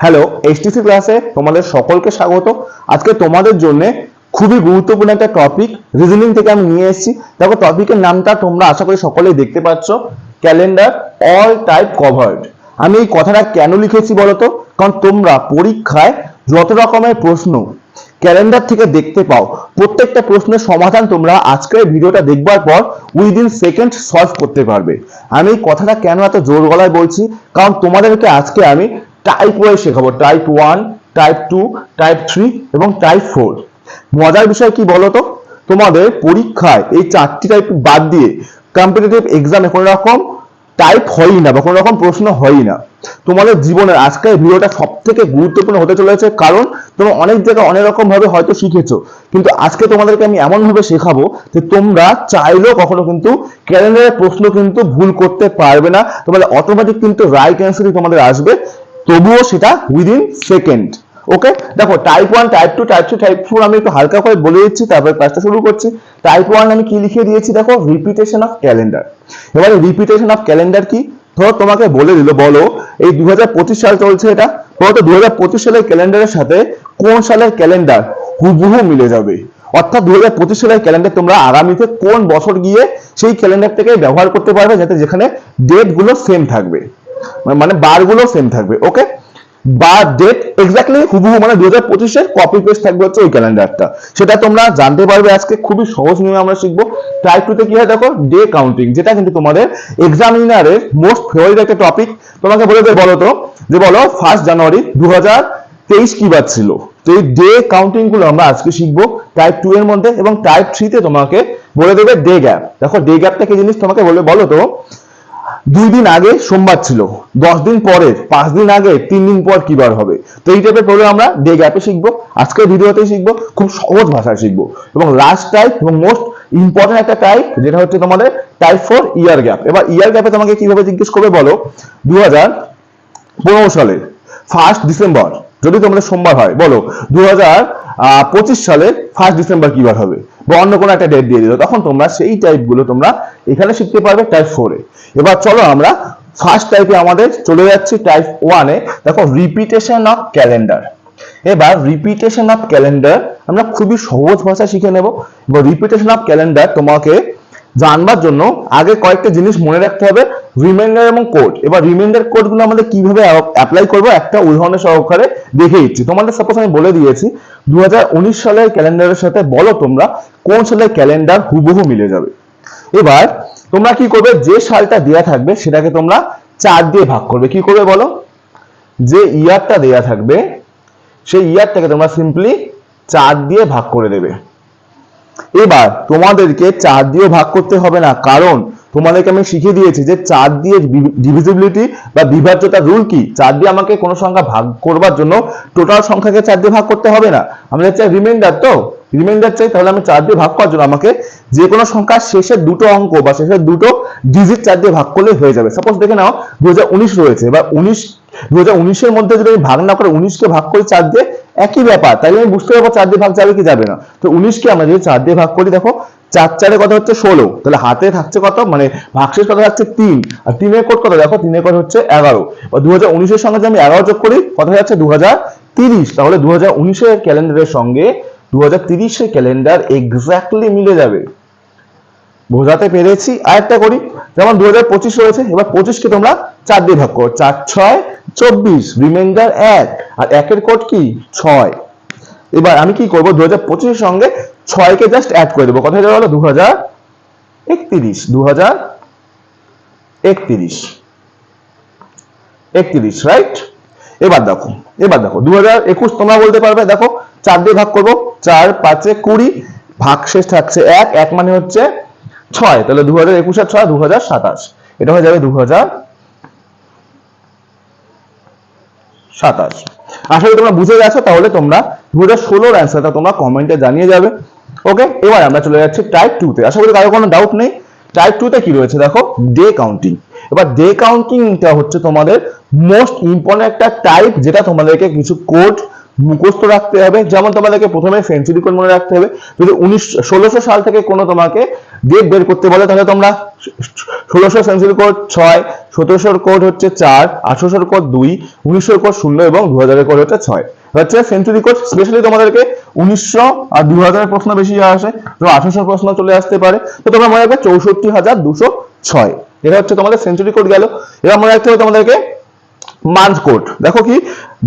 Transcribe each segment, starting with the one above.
Hello HTC ক্লাসে তোমাদের সকলকে স্বাগত। আজকে তোমাদের জন্য খুবই গুরুত্বপূর্ণ একটা টপিক রিজনিং থেকে আমি নিয়ে এসেছি। দেখো টপিকের নামটা তোমরা আশা করি সকলেই দেখতে পাচ্ছ। ক্যালেন্ডার অল টাইপ কভার্ড আমি এই কথাটা কেন লিখেছি বলতো? কারণ তোমরা পরীক্ষায় যত রকমের প্রশ্ন ক্যালেন্ডার থেকে দেখতে পাও, প্রত্যেকটা প্রশ্নের সমাধান তোমরা আজকের ভিডিওটা দেখবার পর উইদিন সেকেন্ড সলভ করতে পারবে। আমি এই কথাটা কেন এত জোর গলায় বলছি? কারণ তোমাদেরকে আজকে আমি টাইপ ওয়াইজ শেখাবো। Type one type two type three এবং টাইপ ফোর মজার বিষয় কি বলতো? তোমাদের পরীক্ষায় এই চারটি টাইপ বাদ দিয়ে কম্পিটিটিভ এক্সামে কোনো রকম টাইপ হয়ই না বা কোনো রকম প্রশ্ন হয়ই না। তোমাদের জীবনের আজকের ভিডিওটা সব থেকে গুরুত্বপূর্ণ হতে চলেছে কারণ তোমরা অনেক জায়গায় অনেক রকম ভাবে হয়তো শিখেছো। কিন্তু আজকে তোমাদেরকে আমি এমন ভাবে শেখাবো যে তোমরা চাইলেও কখনো কিন্তু ক্যালেন্ডারের প্রশ্ন কিন্তু ভুল করতে পারবে না। তোমাদের অটোমেটিক কিন্তু রাইট অ্যান্সারই তোমাদের আসবে। তবুও সেটা উইদিন সেকেন্ড ওকে দেখো type one type two type three type four আমি একটু হালকা করে বলে দিচ্ছি, তারপরে ক্লাসটা শুরু করছি। টাইপ ওয়ান আমি কি লিখে দিয়েছি? দেখো রিপিটেশন অফ ক্যালেন্ডার এবারে রিপিটেশন অফ ক্যালেন্ডার কি? ধরো, তোমাকে বলে দিল, বলো, এই দু পঁচিশ সাল চলছে এটা। তো দু সালের ক্যালেন্ডারের সাথে কোন সালের ক্যালেন্ডার হুবহু মিলে যাবে? অর্থাৎ দু হাজার পঁচিশ সালের ক্যালেন্ডার তোমরা আগামীতে কোন বছর গিয়ে সেই ক্যালেন্ডার থেকে ব্যবহার করতে পারবে, যাতে যেখানে ডেটগুলো সেম থাকবে। মানে বারগুলো সেম থাকবে ওকে বা ডেট এক্স্যাক্টলি হুবহু মানে দু হাজার পঁচিশের কপি পেস্ট থাকবে হচ্ছে ওই ক্যালেন্ডারটা। সেটা তোমরা জানতে পারবে আজকে, খুবই সহজ নিয়মে আমরা শিখব। টাইপ টুতে কি হয় দেখো ডে কাউন্টিং যেটা কিন্তু তোমাদের এক্সামিনারের মোস্ট ফেভারিট একটা টপিক তোমাকে বলে দেবে বলো তো, যে বলো ফার্স্ট জানুয়ারি দু হাজার তেইশ কি বার ছিল? তো এই ডে কাউন্টিংগুলো আমরা আজকে শিখব টাইপ টু এর মধ্যে এবং টাইপ থ্রিতে তোমাকে বলে দেবে ডে গ্যাপ দেখো ডে গ্যাপটা কি জিনিস? তোমাকে বলে, বলো তো দুই দিন আগে সোমবার ছিল। দশ দিন পরে পাঁচ দিন আগে, তিন দিন পর কি বার হবে? তো এই টাইপের প্রবলেম আমরা ডে গ্যাপে শিখব, আজকের ভিডিওতে শিখব, খুব সহজ ভাষায় শিখব। এবং লাস্ট টাইপ এবং মোস্ট ইম্পর্টেন্ট একটা টাইপ যেটা হচ্ছে তোমাদের টাইপ ফোর ইয়ার গ্যাপ এবার ইয়ার গ্যাপে তোমাকে কীভাবে জিজ্ঞেস করবে বলো? দু হাজার পনেরো সালের ফার্স্ট ডিসেম্বর যদি তোমাদের সোমবার হয়, বলো। দু হাজার পঁচিশ সালের ফার্স্ট ডিসেম্বর কি বার হবে? বা অন্য কোনো একটা ডেট দিয়ে দিল, তখন তোমরা সেই টাইপগুলো তোমরা এখানে শিখতে পারবে টাইপ ফোরে এবার চলো আমরা ফার্স্ট টাইপে আমাদের চলে যাচ্ছি টাইপ ওয়ানে দেখো রিপিটেশন অফ ক্যালেন্ডার এবার রিপিটেশন অফ ক্যালেন্ডার আমরা খুবই সহজ ভাষা শিখে নেব। এবার রিপিটেশন অফ ক্যালেন্ডার তোমাকে জানবার জন্য আগে কয়েকটা জিনিস মনে রাখতে হবে রিমাইন্ডার এবং কোড এবার রিমাইন্ডার কোডগুলো আমাদের কীভাবে অ্যাপ্লাই করব একটা উদাহরণের সহকারে দেখে দিচ্ছি তোমাদের সাপোজ আমি বলে দিয়েছি দু সালের ক্যালেন্ডারের সাথে বলো তোমরা কোন সালের ক্যালেন্ডার হুবহু মিলে যাবে। এবার তোমরা কি করবে? যে সালটা দেয়া থাকবে সেটাকে তোমরা চার দিয়ে ভাগ করবে। কি করবে বলো? যে ইয়ারটা দেয়া থাকবে, সেই ইয়ারটাকে তোমরা সিম্পলি চার দিয়ে ভাগ করে দেবে। এবার তোমাদেরকে চার দিয়ে ভাগ করতে হবে না, কারণ তোমাদেরকে আমি শিখিয়ে দিয়েছি যে চার দিয়ে ডিভিজিবিলিটি বা বিভাজ্যতার রুল কি? চার দিয়ে আমাকে কোনো সংখ্যা ভাগ করবার জন্য টোটাল সংখ্যাকে চার দিয়ে ভাগ করতে হবে না। আমাদের চাই রিমাইন্ডার তো? রিমাইন্ডার চাই, তাহলে আমি চার দিয়ে ভাগ করার জন্য আমাকে যে কোনো সংখ্যার শেষের দুটো অঙ্ক বা শেষের দুটো ডিজিট চার দিয়ে ভাগ করলে হয়ে যাবে। সাপোজ দেখে নাও দু হাজার উনিশ রয়েছে বা উনিশ দু হাজার মধ্যে যদি আমি ভাগ না করে উনিশকে ভাগ করি চার দিয়ে, একই ব্যাপার। তাহলে আমি বুঝতে পারব চার দিয়ে ভাগ যাবে কি যাবে না। তো উনিশকে আমরা যদি চার দিয়ে ভাগ করি, দেখো, চার চারে কত হচ্ছে ষোলো। তাহলে হাতে থাকছে কত? মানে ভাগশেষ কত থাকছে তিন। আর তিনের কোড কত? দেখো, তিনের কোড হচ্ছে এগারো। বা দু হাজার উনিশের সঙ্গে যদি আমি এগারো যোগ করি, কত হয়ে যাচ্ছে? দু হাজার তিরিশ। তাহলে দু হাজার উনিশের ক্যালেন্ডারের সঙ্গে দু হাজার তিরিশের ক্যালেন্ডার এক্স্যাক্টলি মিলে যাবে। বোঝাতে পেরেছি। আরেকটা করি। যেমন দু হাজার পঁচিশ রয়েছে, এবার পঁচিশকে তোমরা চার দিয়ে ভাগ করো। চার ছয় চব্বিশ রিমাইন্ডার এক, আর একের কোড কি? ছয়। এবার আমি কি করব? দু হাজার পঁচিশের সঙ্গে ছয়কে জাস্ট অ্যাড করে দেবো। কথা হলো দু হাজার একত্রিশ। দু হাজার একত্রিশ। একত্রিশ রাইট এবার দেখো এবার দেখো দু হাজার একুশ তোমরা বলতে পারবে, দেখো, চার দিয়ে ভাগ করব, চার পাঁচে কুড়ি ভাগ শেষ থাকছে এক এক মানে হচ্ছে ছয়। তাহলে দু হাজার একুশ আর ছয় দু হাজার সাতাশ। এটা হয়ে যাবে দু হাজার সাতাশ। করি তোমরা বুঝে গেছো, তাহলে তোমরা দু হাজার ষোলোর অ্যান্সারটা তোমরা কমেন্টে জানিয়ে যাবে। ওকে এবার আমরা চলে যাচ্ছি টাইপ টু তে। আশা করি কারও কোনো ডাউট নেই। টাইপ টু তে কি রয়েছে দেখো? ডে কাউন্টিং এবার ডে কাউন্টিংটা হচ্ছে তোমাদের মোস্ট ইম্পর্টেন্ট একটা টাইপ যেটা তোমাদেরকে কিছু কোড মুখস্থ রাখতে হবে। যেমন তোমাদেরকে প্রথমে সেঞ্চুরি কোড মনে রাখতে হবে। যদি উনিশ, ষোলোশো সাল থেকে কোনো তোমাকে ডেট বের করতে বলে, তাহলে তোমরা ষোলোশো সেঞ্চুরি কোড ছয়, সতেরোশোর কোড হচ্ছে চার, আঠারোশোর কোড দুই, উনিশশোর কোড শূন্য এবং দু হাজারের কোড হচ্ছে ছয়। হচ্ছে সেঞ্চুরি কোড স্পেশালি তোমাদেরকে উনিশশো আর দু হাজারের প্রশ্ন বেশি আসে, তো আঠারোশোর প্রশ্ন চলে আসতে পারে। তো তোমরা মনে রাখবে চৌষট্টি হাজার দুশো ছয়। এটা হচ্ছে তোমাদের সেঞ্চুরি কোড গেল। এবার মনে রাখতে হবে তোমাদেরকে মান্থ কোড। দেখো কি,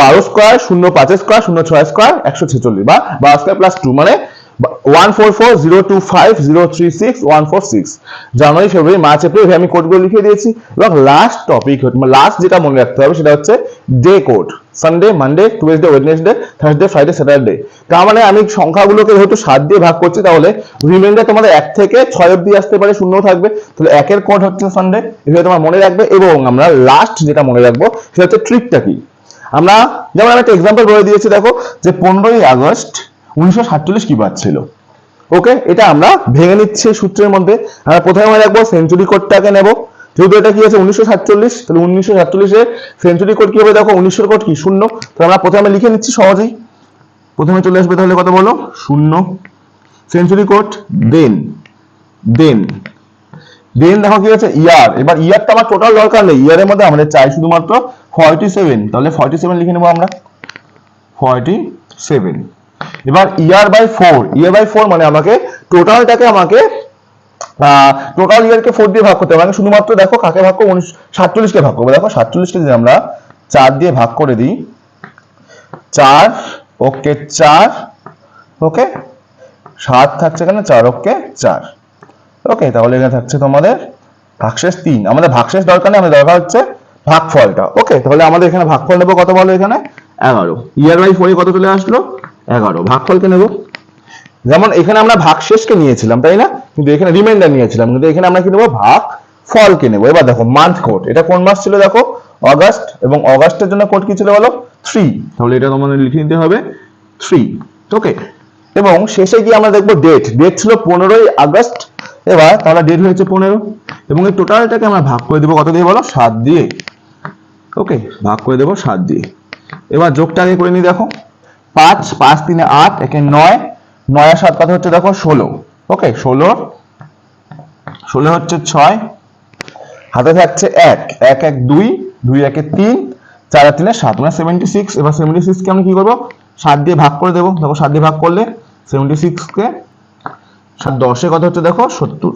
বারো স্কোয়ার শূন্য পাঁচ স্কোয়ার শূন্য ছয় স্কোয়ার একশো ছেচল্লিশ বা বারো স্কোয়ার প্লাস টু মানে one four four zero two five zero three six one four six January, February, March, April আমি কোডগুলো লিখে দিয়েছি। এবং লাস্ট টপিক লাস্ট যেটা মনে রাখতে হবে সেটা হচ্ছে day code Sunday Monday Tuesday Wednesday Thursday Friday Saturday তার মানে আমি সংখ্যাগুলোকে যেহেতু সাত দিয়ে ভাগ করছি, তাহলে রিমাইন্ডার তোমাদের এক থেকে ছয় অব্দি আসতে পারে, শূন্য থাকবে। তাহলে একের কোড হচ্ছে সানডে এভাবে তোমার মনে রাখবে। এবং আমরা লাস্ট যেটা মনে রাখব, সেটা হচ্ছে ট্রিকটা কি? আমরা, যেমন আমি একটা এক্সাম্পল বলে দিয়েছি, দেখো, যে পনেরোই আগস্ট উনিশশো সাতচল্লিশ কি বার ছিল? ওকে এটা আমরা ভেঙে নিচ্ছি সূত্রের মধ্যে। আমরা প্রথমে মনে রাখব সেঞ্চুরি কোডটাকে নেব। যেহেতু এটা কি আছে? উনিশশো সাতচল্লিশ। তাহলে উনিশশো সাতচল্লিশে সেঞ্চুরি কোড কি হবে? দেখো উনিশশোর কোড কি? শূন্য। তাহলে আমরা প্রথমে লিখে নিচ্ছি সহজেই। প্রথমে চলে আসবে তাহলে কত বলো? শূন্য। সেঞ্চুরি কোড দেন দেন দেন দেখো কি আছে? ইয়ার এবার ইয়ারটা আমার টোটাল দরকার নেই। ইয়ারের মধ্যে আমাদের চাই শুধুমাত্র ফর্টি সেভেন তাহলে ফর্টি সেভেন লিখে নেব আমরা। ফর্টি সেভেন এবার year by four year by four মানে আমাকে টোটালটাকে আমাকে টোটাল ইয়ারকে ফোর দিয়ে ভাগ করতে হবে। মানে শুধুমাত্র দেখো কাকে ভাগ করব? সাতচল্লিশকে ভাগ করব। দেখো সাতচল্লিশকে যদি আমরা চার দিয়ে ভাগ করে দিই, চার, ওকে চার, ওকে, সাত থাকছে এখানে চার, ওকে চার। ওকে, তাহলে এখানে থাকছে তোমাদের ভাগশেষ তিন। আমাদের ভাগশেষ দরকার নেই, আমাদের দরকার হচ্ছে ভাগফলটা। ওকে, তাহলে আমাদের এখানে ভাগফল নেব কত বলো এখানে? এগারো। ইয়ার বাই ফোরে কত চলে আসলো? এগারো। ভাগফলকে নেব? যেমন এখানে আমরা ভাগশেষকে নিয়েছিলাম, তাই না? কিন্তু এখানে রিমাইন্ডার নিয়েছিলাম, কিন্তু এখানে আমরা কি নেব? ভাগ ফলকে নেব। এবার দেখো মান্থ কোড এটা কোন মাস ছিল দেখো? অগাস্ট, এবং অগাস্টের জন্য কোড কি ছিল বলো? থ্রি তাহলে এটা তোমাদের লিখে নিতে হবে থ্রি ওকে এবং শেষে গিয়ে আমরা দেখব ডেট ডেট ছিল পনেরোই আগস্ট, এবার তাহলে ডেট হয়েছে পনেরো। এবং এই টোটালটাকে আমরা ভাগ করে দেবো কত দিয়ে বলো? সাত দিয়ে ওকে ভাগ করে দেবো সাত দিয়ে। এবার যোগটা আগে করে নিই দেখো। পাঁচ পাঁচ তিনে আট, একে নয়। নয় আর সাত কত হচ্ছে দেখো? ষোলো। ওকে ষোলো। ষোলো হচ্ছে ছয়। হাতে থাকছে এক। এক এক, দুই দুই, একে তিন, চার আর তিনে সাত। মানে সেভেন্টি সিক্স এবার সেভেন্টি সিক্সকে আমি কি করব? সাত দিয়ে ভাগ করে দেবো। দেখো, সাত দিয়ে ভাগ করলে সেভেন্টি সিক্সকে সাত, দশে কত হচ্ছে দেখো? সত্তর।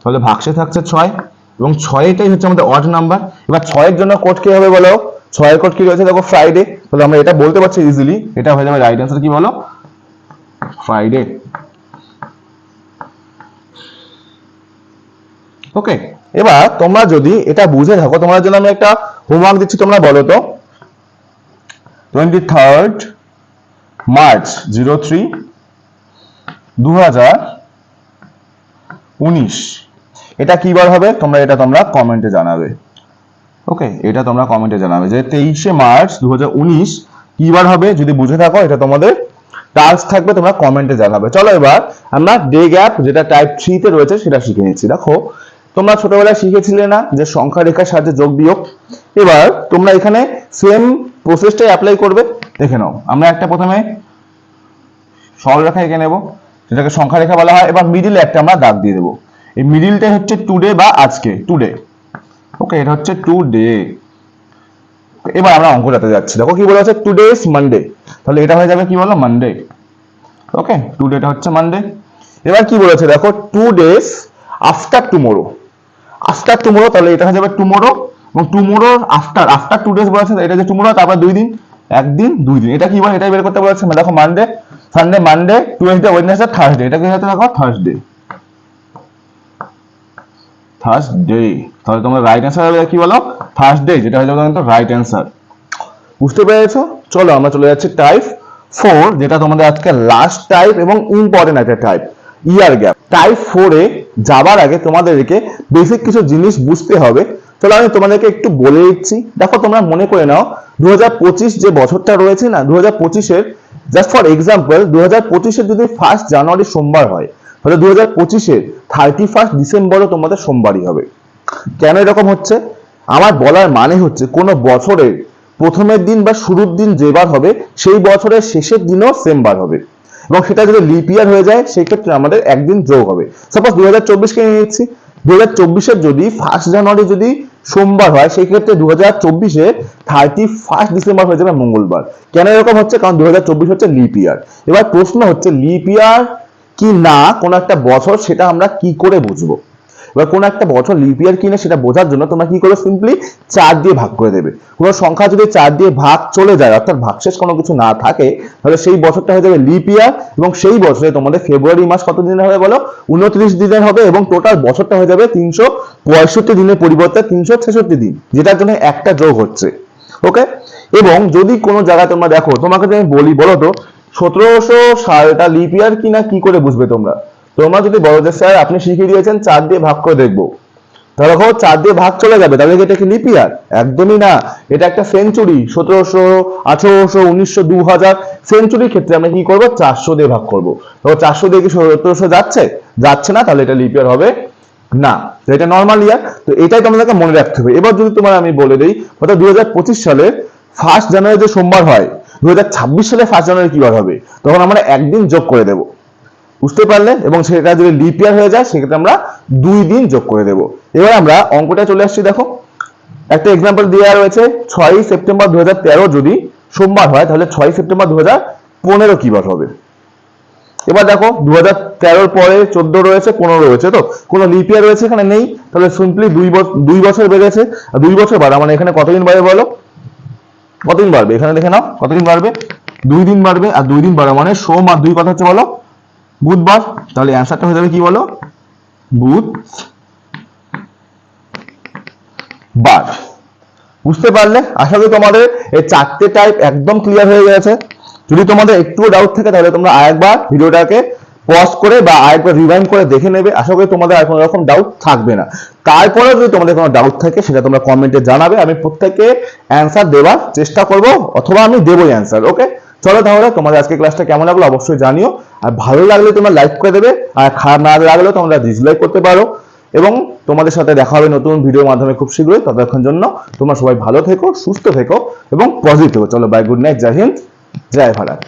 তাহলে ভাগসে থাকছে ছয়। এবং ছয়টাই হচ্ছে আমাদের অড নাম্বার এবার ছয়ের জন্য কোড কি হবে বলো? ছয়ের কোড কি রয়েছে? দেখো ফ্রাইডে তাহলে আমরা এটা বলতে পারছি ইজিলি এটা হয়ে যাবে রাইট অ্যান্সার কি বলো? ফ্রাইডে ওকে এবার তোমরা যদি এটা বুঝে থাকো তোমার জন্য আমি একটা হোমওয়ার্ক দিচ্ছি, তোমরা বলো তো। Twenty third March zero three দু হাজার উনিশ। এটা কি বার হবে? তোমরা, এটা তোমরা কমেন্টে জানাবে। ওকে এটা তোমরা কমেন্টে জানাবে যে তেইশে মার্চ দু কি বার হবে? যদি বুঝে থাকো, এটা তোমাদের টাস্ক থাকবে, তোমরা কমেন্টে জানাবে। চলো এবার আমরা ডে গ্যাপ যেটা টাইপ থ্রিতে রয়েছে, সেটা শিখে নিচ্ছি। দেখো, তোমরা ছোটবেলায় শিখেছিলে না যে সংখ্যা রেখার সাহায্যে যোগ বিয়োগ? এবার তোমরা এখানে সেম প্রসেসটাই অ্যাপ্লাই করবে। দেখে নাও, আমরা একটা প্রথমে সরলরেখা এঁকে নেব, যেটাকে সংখ্যা রেখা বলা হয়। এবার মিডিলে একটা আমরা দাগ দিয়ে দেবো। এই মিডিলটাই হচ্ছে টুডে বা আজকে টুডে ওকে এটা হচ্ছে টু ডে এবার আমরা অঙ্কটাতে যাচ্ছি। দেখো কি বলা আছে টুডে ইজ মানডে তাহলে এটা হয়ে যাবে কি বলো? মানডে ওকে টুডেটা হচ্ছে মানডে এবার কি বলেছে? দেখো two days after tomorrow after tomorrow তাহলে এটা হয়ে যাবে টুমোরো এবং tomorrow after after two days বলেছে, এটা যে টুমোরো তারপর দুই দিন, একদিন, দুই দিন। এটা কি বলে? এটাই বের করতে বলেছে? দেখো Monday Sunday Monday Tuesday Wednesday Thursday এটা কি হচ্ছে দেখো থার্সডে থার্সডে তাহলে তোমার রাইট অ্যান্সার হবে কি বলো? থার্সডে যেটা হয়ে যাবে তোমার রাইট অ্যান্সার বুঝতে পেরেছ? চলো আমরা চলে যাচ্ছি টাইপ ফোর যেটা তোমাদের আজকে লাস্ট টাইপ এবং ইম্পর্টেন্ট একটা টাইপ ইয়ার গ্যাপ টাইপ ফোরে যাবার আগে তোমাদেরকে বেসিক কিছু জিনিস বুঝতে হবে। চলো আমি তোমাদেরকে একটু বলে দিচ্ছি। দেখো তোমরা মনে করে নাও দু হাজার পঁচিশ যে বছরটা রয়েছে না দু হাজার পঁচিশের জাস্ট ফর এক্সাম্পল দু হাজার পঁচিশের যদি ফার্স্ট জানুয়ারি সোমবার হয় তাহলে দু হাজার পঁচিশের থার্টি ফার্স্ট ডিসেম্বরও তোমাদের সোমবারই হবে। কেন এরকম হচ্ছে? আমার বলার মানে হচ্ছে কোনো বছরের প্রথমের দিন বা শুরুর দিন যেবার হবে, সেই বছরের শেষের দিনও সেম বার হবে। এবং সেটা যদি লিপ ইয়ার হয়ে যায় সেই ক্ষেত্রে আমাদের একদিন যোগ হবে। সাপোজ দু হাজার চব্বিশকে নিয়ে নিচ্ছি। দু হাজার চব্বিশের যদি ফার্স্ট জানুয়ারি যদি সোমবার হয় সেই ক্ষেত্রে দু হাজার চব্বিশে থার্টি ফার্স্ট ডিসেম্বর হয়ে যাবে মঙ্গলবার। কেন এরকম হচ্ছে? কারণ দু হাজার চব্বিশ হচ্ছে লিপ ইয়ার এবার প্রশ্ন হচ্ছে লিপ ইয়ার কি না, কোনো একটা বছর সেটা আমরা কি করে বুঝব? এবার কোনো একটা বছর লিপ ইয়ার কিনা সেটা বোঝার জন্য তোমরা কি করবে সিম্পলি চার দিয়ে ভাগ করে দেবে। কোনো সংখ্যা যদি চার দিয়ে ভাগ চলে যায়, অর্থাৎ ভাগশেষ কোনো কিছু না থাকে, তাহলে সেই বছরটা হয়ে যাবে লিপ ইয়ার এবং সেই বছরে তোমাদের ফেব্রুয়ারি মাস কত দিনের হবে বলো? উনত্রিশ দিনের হবে এবং টোটাল বছরটা হয়ে যাবে তিনশো পঁয়ষট্টি দিনের পরিবর্তে তিনশো ছেষট্টি দিন, যেটার জন্য একটা যোগ হচ্ছে। ওকে এবং যদি কোনো জায়গায় তোমরা দেখো, তোমাকে যদি আমি বলি, বলো তো সতেরোশো সালটা লিপিয়ার কিনা কি করে বুঝবে তোমরা? তোমরা যদি বলো যে, স্যার, আপনি শিখিয়ে দিয়েছেন, চার দিয়ে ভাগ করে দেখব। দেখো চার দিয়ে ভাগ চলে যাবে, তাহলে এটা কি লিপিয়ার একদমই না। এটা একটা সেঞ্চুরি সতেরোশো আঠারোশো, উনিশশো দু হাজার সেঞ্চুরির ক্ষেত্রে আমরা কি করব? চারশো দিয়ে ভাগ করব। তো চারশো দিয়ে কি সতেরোশো যাচ্ছে? যাচ্ছে না, তাহলে এটা লিপিয়ার হবে না। এটা নর্মাল ইয়ার তো এটাই তোমাদেরকে মনে রাখতে হবে। এবার যদি তোমার আমি বলে দিই, অর্থাৎ দু হাজার পঁচিশ সালে ফার্স্ট জানুয়ারি যে সোমবার হয় দু হাজার ছাব্বিশ সালে ফার্স্ট জানুয়ারি কি বার হবে? তখন আমরা একদিন যোগ করে দেবো। বুঝতে পারলে এবং সেটা যদি লিপ ইয়ার হয়ে যায়, সেক্ষেত্রে আমরা দুই দিন যোগ করে দেব। এবার আমরা অঙ্কটা চলে আসছি, দেখো। একটা এক্সাম্পল দেওয়া রয়েছে, ছয়ই সেপ্টেম্বর দু হাজার তেরো যদি সোমবার হয়, তাহলে ছয় সেপ্টেম্বর দু হাজার পনেরো কি বার হবে? এবার দেখো দু হাজার তেরোর পরে চোদ্দ রয়েছে, পনেরো রয়েছে তো? কোনো লিপ ইয়ার রয়েছে এখানে নেই? তাহলে সিম্পলি দুই বছর দুই বছর বেড়েছে। দুই বছর বাড়া মানে এখানে কতদিন বাড়বে বলো? কতদিন বাড়বে? এখানে দেখে নাও, কতদিন বাড়বে? দুই দিন বাড়বে আর দুই দিন বাড়বে মানে সোম আর দুই কথা হচ্ছে বলো, বুধবার। তাহলে অ্যান্সারটা হয়ে যাবে কি বলো? বুধ বার। বুঝতে পারলে? আশা করি তোমাদের এই চারটে টাইপ একদম ক্লিয়ার হয়ে গেছে। যদি তোমাদের একটুও ডাউট থাকে, তাহলে তোমরা আরেকবার ভিডিওটাকে পজ করে বা আরেকবার রিভাইন্ড করে দেখে নেবে। আশা করি তোমাদের আর কোনো রকম ডাউট থাকবে না। তারপরেও যদি তোমাদের কোনো ডাউট থাকে, সেটা তোমরা কমেন্টে জানাবে। আমি প্রত্যেককে অ্যান্সার দেওয়ার চেষ্টা করব, অথবা আমি দেবোই অ্যান্সার ওকে চলো তাহলে তোমাদের আজকে ক্লাসটা কেমন লাগল অবশ্যই জানিও। আর ভালো লাগলে তোমরা লাইক করে দেবে, আর খারাপ না লাগলেও তোমরা ডিসলাইক করতে পারো। এবং তোমাদের সাথে দেখা হবে নতুন ভিডিওর মাধ্যমে খুব শীঘ্রই। ততক্ষণ জন্য তোমরা সবাই ভালো থেকো, সুস্থ থেকো, এবং পজিটিভ থেকো। চলো বাই গুড নাইট জয় হিন্দ, জয় ভারত।